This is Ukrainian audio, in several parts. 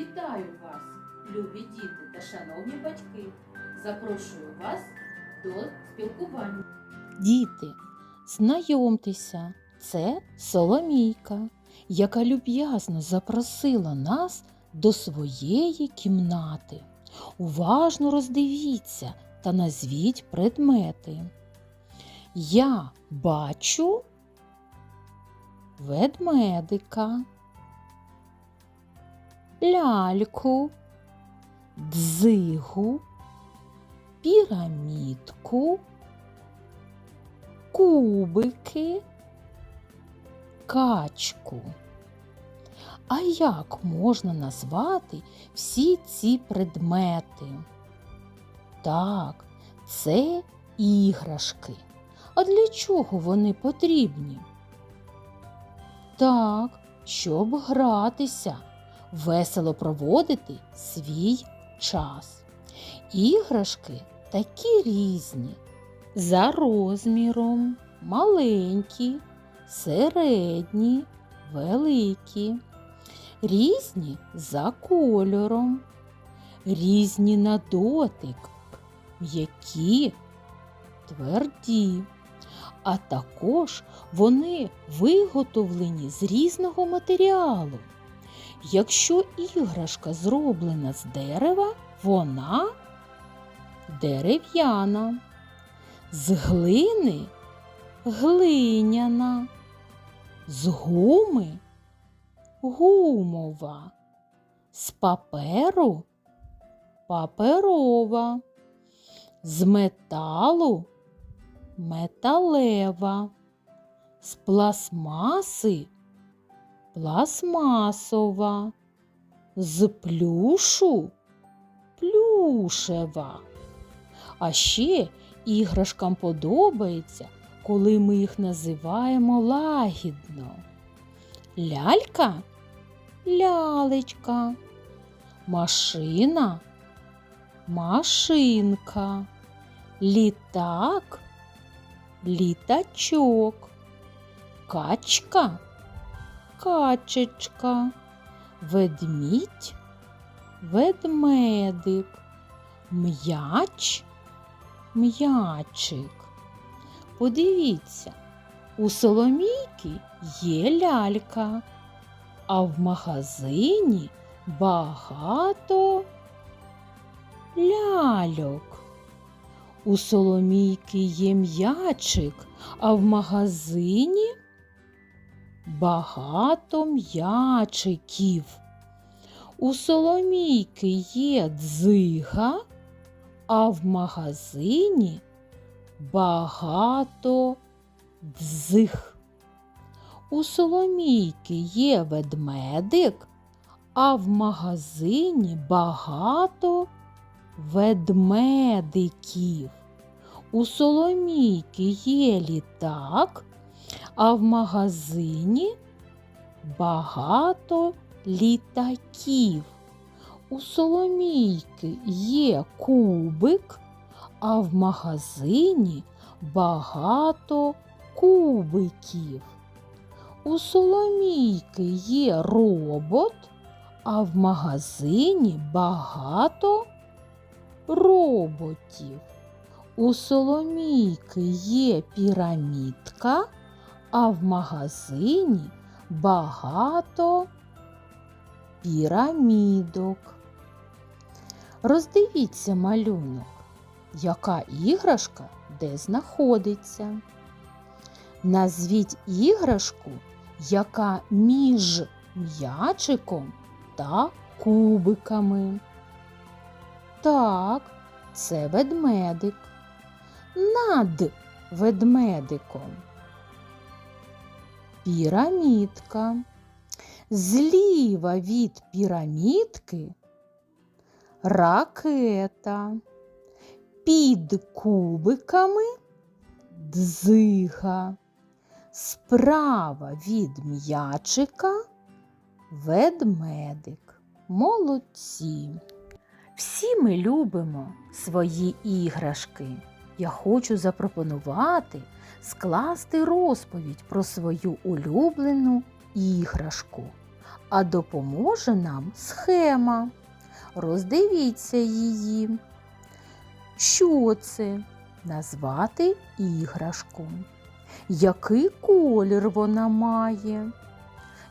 Вітаю вас, любі діти та шановні батьки. Запрошую вас до спілкування. Діти, знайомтеся, це Соломійка, яка люб'язно запросила нас до своєї кімнати. Уважно роздивіться та назвіть предмети. Я бачу ведмедика, ляльку, дзигу, пірамідку кубики, качку. А як можна назвати всі ці предмети? Так, це іграшки. А для чого вони потрібні? Так, щоб гратися, весело проводити свій час. Іграшки такі різні за розміром, маленькі, середні, великі, різні за кольором, різні на дотик, м'які, тверді. А також вони виготовлені з різного матеріалу. Якщо іграшка зроблена з дерева, вона дерев'яна. З глини глиняна, з гуми гумова, з паперу паперова, з металу металева, з пластмаси пластмасова, з плюшу плюшева. А ще іграшкам подобається, коли ми їх називаємо лагідно. Лялька лялечка, машина машинка, літак літачок, качка качечка, ведмідь ведмедик, м'яч м'ячик. Подивіться, у Соломійки є лялька, а в магазині багато ляльок. У Соломійки є м'ячик, а в магазині багато м'ячиків. У Соломійки є дзига, а в магазині багато дзиг. У Соломійки є ведмедик, а в магазині багато ведмедиків. У Соломійки є літак, а в магазині багато літаків. У Соломійки є кубик, а в магазині багато кубиків. У Соломійки є робот, а в магазині багато роботів. У Соломійки є пірамідка, а в магазині багато пірамідок. Роздивіться малюнок, яка іграшка де знаходиться. Назвіть іграшку, яка між м'ячиком та кубиками. Так, це ведмедик. Над ведмедиком. Пірамідка. Зліва від пірамідки ракета. Під кубиками дзига. Справа від м'ячика ведмедик. Молодці. Всі ми любимо свої іграшки. Я хочу запропонувати скласти розповідь про свою улюблену іграшку. а допоможе нам схема. Роздивіться її. Що це? Назвати іграшку. Який колір вона має?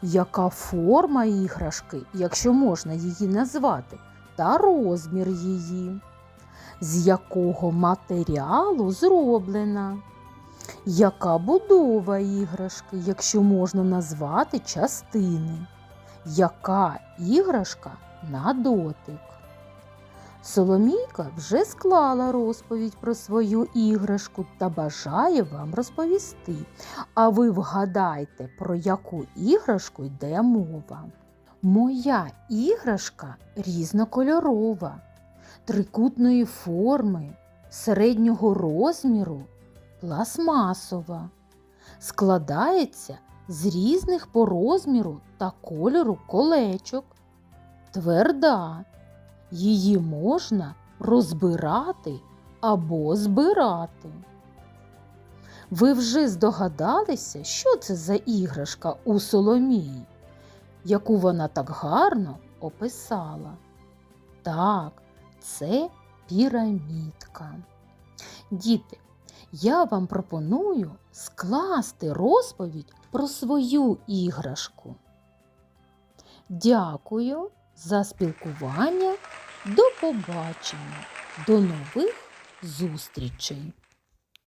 Яка форма іграшки, якщо можна її назвати, та розмір її? З якого матеріалу зроблена? Яка будова іграшки, якщо можна назвати частини? Яка іграшка на дотик? Соломійка вже склала розповідь про свою іграшку та бажає вам розповісти. А ви вгадайте, про яку іграшку йде мова. Моя іграшка різнокольорова, трикутної форми, середнього розміру, пластмасова. Складається з різних по розміру та кольору колечок. Тверда. Її можна розбирати або збирати. Ви вже здогадалися, що це за іграшка у Соломії, яку вона так гарно описала? Так, це пірамідка. Діти, я вам пропоную скласти розповідь про свою іграшку. Дякую за спілкування. До побачення, до нових зустрічей!